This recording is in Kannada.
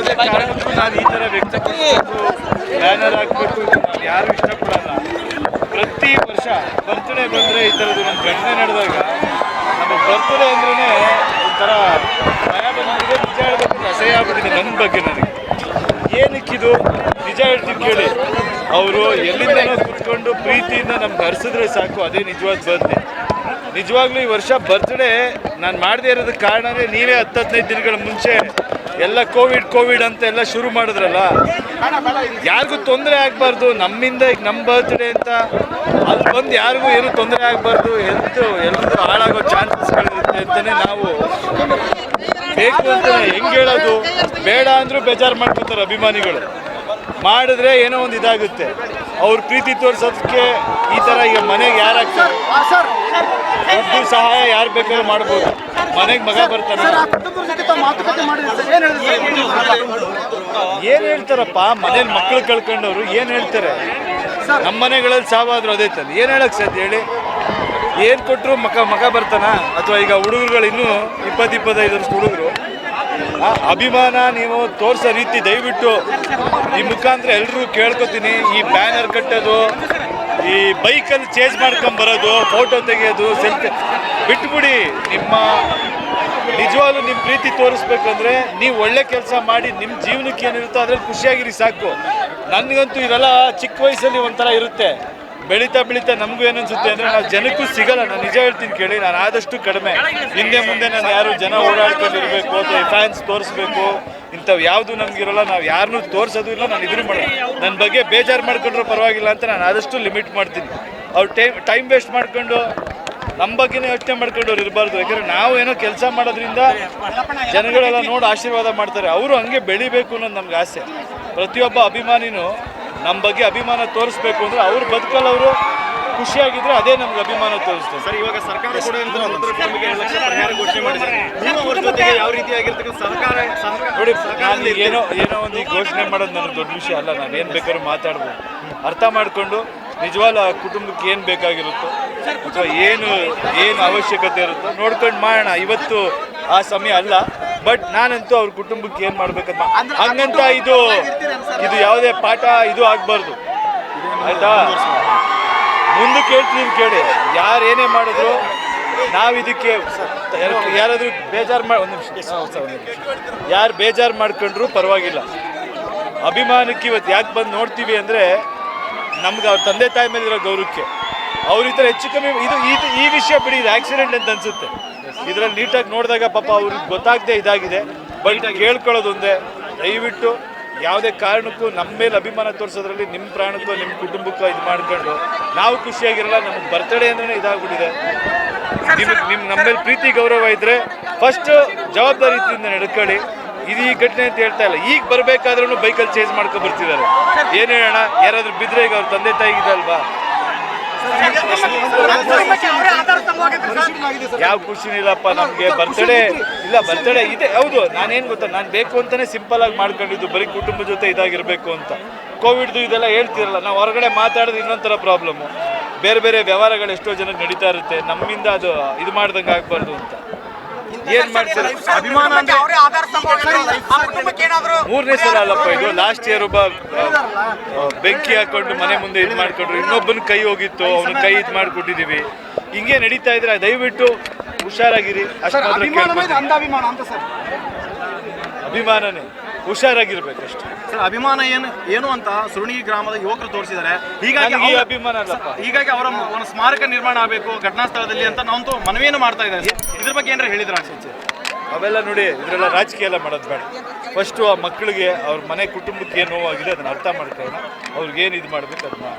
ಯಾವುದೇ ಕಾರಣಕ್ಕೂ ನಾನು ಈ ಥರ ವ್ಯಕ್ತಪಡಿಸಬೇಕು ಬ್ಯಾನರ್ ಹಾಕಬೇಕು ನಾನು ಯಾರು ಇಷ್ಟಪಡಲ್ಲ. ಪ್ರತಿ ವರ್ಷ ಬರ್ತ್ಡೇ ಬಂದರೆ ಈ ಥರದ್ದು ನಮ್ಮ ಘಟನೆ ನಡೆದಾಗ ನಮಗೆ ಬರ್ತ್ಡೇ ಅಂದ್ರೇ ಒಂಥರ ಭಯ ಬಂದಿದೆ ನಿಜ ಹೇಳಬೇಕು, ಅಸಹ್ಯ ಆಗ್ಬಿಟ್ಟಿದೆ ನನ್ನ ಬಗ್ಗೆ ನನಗೆ. ಏನಕ್ಕಿದು? ನಿಜ ಹೇಳ್ತೀನಿ ಕೇಳಿ. ಅವರು ಎಲ್ಲಿಂದನೋ ಕುತ್ಕೊಂಡು ಪ್ರೀತಿಯಿಂದ ನಮ್ಗೆ ಹರಿಸಿದ್ರೆ ಸಾಕು, ಅದೇ ನಿಜವಾದ ಬರ್ತ್ಡೇ ನಿಜವಾಗ್ಲೂ ಈ ವರ್ಷ ಬರ್ತ್ಡೇ ನಾನು ಮಾಡದೇ ಇರೋದಕ್ಕೆ ಕಾರಣವೇ ನೀವೇ ಹತ್ತು ಹದಿನೈದು ದಿನಗಳ ಮುಂಚೆ ಎಲ್ಲ ಕೋವಿಡ್ ಕೋವಿಡ್ ಅಂತ ಎಲ್ಲ ಶುರು ಮಾಡಿದ್ರಲ್ಲ? ಯಾರಿಗೂ ತೊಂದರೆ ಆಗಬಾರ್ದು. ನಮ್ಮಿಂದ ಈಗ ನಮ್ಮ ಬರ್ತ್ಡೇ ಅಂತ ಅಲ್ಲಿ ಬಂದು ಯಾರಿಗೂ ಏನು ತೊಂದರೆ ಆಗಬಾರ್ದು. ಹೆಲ್ತ್ ಎಲ್ಲರೂ ಹಾಳಾಗೋ ಚಾನ್ಸಸ್ಗಳಿರುತ್ತೆ ಅಂತಲೇ ನಾವು ಬೇಕು ಅಂತ ಹೆಂಗೆ ಹೇಳೋದು? ಬೇಡ ಅಂದರೂ ಬೇಜಾರು ಮಾಡ್ಕೊತಾರೆ ಅಭಿಮಾನಿಗಳು. ಮಾಡಿದ್ರೆ ಏನೋ ಒಂದು ಇದಾಗುತ್ತೆ. ಅವ್ರ ಪ್ರೀತಿ ತೋರಿಸೋದಕ್ಕೆ ಈ ಥರ ಈಗ ಮನೆಗೆ ಯಾರಾಗ್ತಾರೆ ದುಡ್ಡು ಸಹಾಯ ಯಾರು ಬೇಕಾದ್ರೂ ಮಾಡ್ಬೋದು. ಮನೆಗೆ ಮಗ ಬರ್ತಾನೆ. ಏನು ಹೇಳ್ತಾರಪ್ಪ? ಮನೇಲಿ ಮಕ್ಳು ಕಳ್ಕೊಂಡವ್ರು ಏನ್ ಹೇಳ್ತಾರೆ? ನಮ್ಮ ಮನೆಗಳಲ್ಲಿ ಸಾವಾದ್ರು ಅದೇ ತಾನೆ ಏನ್ ಹೇಳಕ್ ಸಾಧ್ಯ ಹೇಳಿ? ಏನ್ ಕೊಟ್ಟರು ಮಗ ಮಗ ಬರ್ತಾನ? ಅಥವಾ ಈಗ ಹುಡುಗರುಗಳು ಇನ್ನೂ ಇಪ್ಪತ್ತು ಇಪ್ಪತ್ತೈದು ವರ್ಷ ಹುಡುಗರು ಅಭಿಮಾನ ನೀವು ತೋರಿಸೋ ರೀತಿ ದಯವಿಟ್ಟು ಈ ಮುಖಾಂತರ ಎಲ್ಲರೂ ಕೇಳ್ಕೊತೀನಿ, ಈ ಬ್ಯಾನರ್ ಕಟ್ಟೋದು, ಈ ಬೈಕಲ್ಲಿ ಚೇಂಜ್ ಮಾಡ್ಕೊಂಡ್ ಬರೋದು, ಫೋಟೋ ತೆಗೆಯೋದು, ಸೆಲ್ಫಿ ಬಿಟ್ಬಿಡಿ. ನಿಮ್ಮ ನಿಜವಾಗ್ಲೂ ನಿಮ್ಮ ಪ್ರೀತಿ ತೋರಿಸ್ಬೇಕಂದ್ರೆ ನೀವು ಒಳ್ಳೆ ಕೆಲಸ ಮಾಡಿ ನಿಮ್ಮ ಜೀವನಕ್ಕೆ ಏನಿರುತ್ತೋ ಅದ್ರಲ್ಲಿ ಖುಷಿಯಾಗಿರಿ ಸಾಕು. ನನಗಂತೂ ಇವೆಲ್ಲ ಚಿಕ್ಕ ವಯಸ್ಸಲ್ಲಿ ಒಂಥರ ಇರುತ್ತೆ. ಬೆಳೀತಾ ಬೆಳೀತಾ ನಮಗೂ ಏನನ್ಸುತ್ತೆ ಅಂದರೆ ನಾವು ಜನಕ್ಕೂ ಸಿಗಲ್ಲ. ನಾನು ನಿಜ ಹೇಳ್ತೀನಿ ಕೇಳಿ. ನಾನು ಆದಷ್ಟು ಕಡಿಮೆ. ಹಿಂದೆ ಮುಂದೆ ನಾನು ಯಾರು ಜನ ಓಡಾಡ್ಕೊಂಡಿರ್ಬೇಕು, ಅಥವಾ ಫ್ಯಾನ್ಸ್ ತೋರಿಸ್ಬೇಕು, ಇಂಥವು ಯಾವುದು ನಮಗಿರಲ್ಲ, ನಾವು ಯಾರನ್ನೂ ತೋರಿಸೋದು ಇಲ್ಲ, ನಾನು ಇದ್ರೂ ಮಾಡಲ್ಲ. ನನ್ನ ಬಗ್ಗೆ ಬೇಜಾರು ಮಾಡ್ಕೊಂಡ್ರೂ ಪರವಾಗಿಲ್ಲ ಅಂತ ನಾನು ಆದಷ್ಟು ಲಿಮಿಟ್ ಮಾಡ್ತೀನಿ. ಅವ್ರು ಟೈಮ್ ಟೈಮ್ ವೇಸ್ಟ್ ಮಾಡ್ಕೊಂಡು ನಮ್ಮ ಬಗ್ಗೆನೇ ಯೋಚನೆ ಮಾಡ್ಕೊಂಡವ್ರು ಇರಬಾರ್ದು. ಯಾಕಂದ್ರೆ ನಾವು ಏನೋ ಕೆಲಸ ಮಾಡೋದ್ರಿಂದ ಜನಗಳೆಲ್ಲ ನೋಡಿ ಆಶೀರ್ವಾದ ಮಾಡ್ತಾರೆ. ಅವರು ಹಂಗೆ ಬೆಳಿಬೇಕು ಅನ್ನೋದು ನಮ್ಗೆ ಆಸೆ. ಪ್ರತಿಯೊಬ್ಬ ಅಭಿಮಾನಿನೂ ನಮ್ಮ ಬಗ್ಗೆ ಅಭಿಮಾನ ತೋರಿಸ್ಬೇಕು ಅಂದ್ರೆ ಅವ್ರು ಬದುಕಲ್ಲವರು ಖುಷಿಯಾಗಿದ್ರೆ ಅದೇ ನಮ್ಗೆ ಅಭಿಮಾನ ತೋರಿಸ್ತದೆ. ಸರ್ ಇವಾಗ ಸರ್ಕಾರ ಕೂಡ ಘೋಷಣೆ ಮಾಡಿದ್ದಾರೆ. ನೀವು ಅವ್ರ ಜೊತೆಗೆ ಯಾವ ರೀತಿಯಾಗಿರ್ತಕ್ಕಂಥ ಸಹಕಾರ ಸಹಕಾರ ನೋಡಿ ನಾನು ಏನೋ ಏನೋ ಒಂದು ಈ ಘೋಷಣೆ ಮಾಡೋದು ನನಗೆ ದೊಡ್ಡ ವಿಷಯ ಅಲ್ಲ. ನಾನು ಏನು ಬೇಕಾದ್ರೂ ಮಾತಾಡ್ಬೋದು. ಅರ್ಥ ಮಾಡಿಕೊಂಡು ನಿಜವಾಗ್ಲೂ ಆ ಕುಟುಂಬಕ್ಕೆ ಏನು ಬೇಕಾಗಿರುತ್ತೋ ಅಥವಾ ಏನು ಏನು ಅವಶ್ಯಕತೆ ಇರುತ್ತೋ ನೋಡ್ಕೊಂಡು ಮಾಡೋಣ. ಇವತ್ತು ಆ ಸಮಯ ಅಲ್ಲ. ಬಟ್ ನಾನಂತೂ ಅವ್ರ ಕುಟುಂಬಕ್ಕೆ ಏನು ಮಾಡ್ಬೇಕಂತ ಹಂಗಂತ ಇದು ಇದು ಯಾವುದೇ ಪಾಠ ಇದು ಆಗಬಾರ್ದು. ಆಯ್ತಾ? ಮುಂದಕ್ಕೆ ನೀವು ಕೇಳಿ. ಯಾರು ಏನೇ ಮಾಡಿದ್ರು ನಾವು ಇದಕ್ಕೆ ಯಾರಾದರೂ ಬೇಜಾರು ಮಾಡಿ ಒಂದು ನಿಮಿಷ. ಯಾರು ಬೇಜಾರು ಮಾಡ್ಕೊಂಡ್ರು ಪರವಾಗಿಲ್ಲ. ಅಭಿಮಾನಕ್ಕೆ ಇವತ್ತು ಯಾಕೆ ಬಂದು ನೋಡ್ತೀವಿ ಅಂದರೆ ನಮ್ಗೆ ಅವ್ರ ತಂದೆ ತಾಯಿ ಮೇಲಿರೋ ಗೌರವಕ್ಕೆ. ಅವ್ರ ಈ ಥರ ಹೆಚ್ಚು ಕಮ್ಮಿ ಇದು ಇದು ಈ ವಿಷಯ ಬಿಡಿ, ಇದು ಆಕ್ಸಿಡೆಂಟ್ ಅಂತ ಅನ್ಸುತ್ತೆ. ಇದರಲ್ಲಿ ನೀಟಾಗಿ ನೋಡಿದಾಗ ಪಾಪ ಅವ್ರಿಗೆ ಗೊತ್ತಾಗದೆ ಇದಾಗಿದೆ. ಬಟ್ ಕೇಳ್ಕೊಳ್ಳೋದೊಂದೇ. ದಯವಿಟ್ಟು ಯಾವುದೇ ಕಾರಣಕ್ಕೂ ನಮ್ಮ ಮೇಲೆ ಅಭಿಮಾನ ತೋರಿಸೋದ್ರಲ್ಲಿ ನಿಮ್ಮ ಪ್ರಾಣಕ್ಕೋ ನಿಮ್ಮ ಕುಟುಂಬಕ್ಕೋ ಇದು ಮಾಡ್ಕೊಂಡು ನಾವು ಖುಷಿಯಾಗಿರಲ್ಲ, ನಮಗೆ ಬರ್ತಡೇ ಅಂದ್ರೆ ಇದಾಗ್ಬಿಟ್ಟಿದೆ. ನಿಮಗೆ ನಿಮ್ಮ ನಮ್ಮ ಮೇಲೆ ಪ್ರೀತಿ, ಗೌರವ ಇದ್ರೆ ಫಸ್ಟ್ ಜವಾಬ್ದಾರಿಯಿಂದ ನಡ್ಕೊಳ್ಳಿ. ಇದು ಈ ಘಟನೆ ಅಂತ ಹೇಳ್ತಾ ಇಲ್ಲ. ಈಗ ಬರಬೇಕಾದ್ರೂ ಬೈಕಲ್ಲಿ ಚೇಂಜ್ ಮಾಡ್ಕೊಂಡು ಬರ್ತಿದ್ದಾರೆ. ಏನು ಹೇಳೋಣ? ಯಾರಾದರೂ ಬಿದ್ರೆ ಈಗ ಅವ್ರ ತಂದೆ ತಾಯಿಗಿದಲ್ವಾ ಯಾವ ಖುಷಿನಿಲ್ಲಪ್ಪ ನಮಗೆ ಬರ್ತಡೇ ಇಲ್ಲ ಬರ್ತಡೇ ಇದೆ. ಹೌದು, ನಾನೇನು ಗೊತ್ತಾ? ನಾನು ಬೇಕು ಅಂತಾನೆ ಸಿಂಪಲ್ ಆಗಿ ಮಾಡ್ಕೊಂಡಿದ್ದು. ಬರೀ ಕುಟುಂಬ ಜೊತೆ ಇದಾಗಿರ್ಬೇಕು ಅಂತ. ಕೋವಿಡ್ದು ಇದೆಲ್ಲ ಹೇಳ್ತಿರಲ್ಲ, ನಾವು ಹೊರಗಡೆ ಮಾತಾಡೋದು ಇನ್ನೊಂಥರ ಪ್ರಾಬ್ಲಮ್ಮು ಬೇರೆ ಬೇರೆ ವ್ಯವಹಾರಗಳು ಎಷ್ಟೋ ಜನ ನಡೀತಾ ಇರುತ್ತೆ. ನಮ್ಮಿಂದ ಅದು ಇದು ಮಾಡ್ದಂಗೆ ಆಗಬಾರ್ದು ಅಂತ. ಏನ್ ಮಾಡ್ತಾರೆ? ಅಭಿಮಾನ ಅಂದ್ರೆ ಮೂರನೇ ಸಲ ಅಲ್ಲಪ್ಪ ಇದು. ಲಾಸ್ಟ್ ಇಯರ್ ಒಬ್ಬ ಬೆಂಕಿ ಹಾಕೊಂಡು ಮನೆ ಮುಂದೆ ಇದು ಮಾಡ್ಕೊಂಡ್ರು. ಇನ್ನೊಬ್ಬನ ಕೈ ಹೋಗಿತ್ತು. ಅವನ ಕೈ ಇದು ಮಾಡ್ಕೊಟ್ಟಿದೀವಿ. ಹಿಂಗೆ ನಡೀತಾ ಇದ್ರೆ ದಯವಿಟ್ಟು ಹುಷಾರಾಗಿರಿ. ಅಭಿಮಾನನೇ ಅಷ್ಟು ಅಭಿಮಾನ ಇದು ಅಷ್ಟೇ ಸರ್ ಅಭಿಮಾನ ಏನು ಏನು ಅಂತ ಸುರುಣಿ ಗ್ರಾಮದ ಯುವಕರು ತೋರಿಸಿದ್ದಾರೆ. ಹೀಗಾಗಿ ನನಗೆ ಈ ಅವ್ರ- ಅಭಿಮಾನ ಅಲ್ಲಪ್ಪ. ಹೀಗಾಗಿ ಅವರ ಒಂದು ಸ್ಮಾರಕ ನಿರ್ಮಾಣ ಆಗಬೇಕು ಘಟನಾ ಸ್ಥಳದಲ್ಲಿ ಅಂತ ನಾವಂತೂ ಮನವಿಯನ್ನು ಮಾಡ್ತಾ ಇದ್ದಾರೆ ಇದ್ರ ಬಗ್ಗೆ ಏನಾರ ಹೇಳಿದ್ರ ಅವೆಲ್ಲ ನೋಡಿ ಇದರೆಲ್ಲ ರಾಜಕೀಯ ಎಲ್ಲ ಮಾಡೋದು ಬೇಡ. ಫಸ್ಟು ಆ ಮಕ್ಕಳಿಗೆ ಅವ್ರ ಮನೆ ಕುಟುಂಬಕ್ಕೆ ಏನು ನೋವಾಗಿದೆ ಅದನ್ನ ಅರ್ಥ ಮಾಡ್ಕೊಳ್ಳೋಣ. ಅವ್ರಿಗೆ ಏನು ಇದು ಮಾಡ್ಬೇಕು ಅದನ್ನ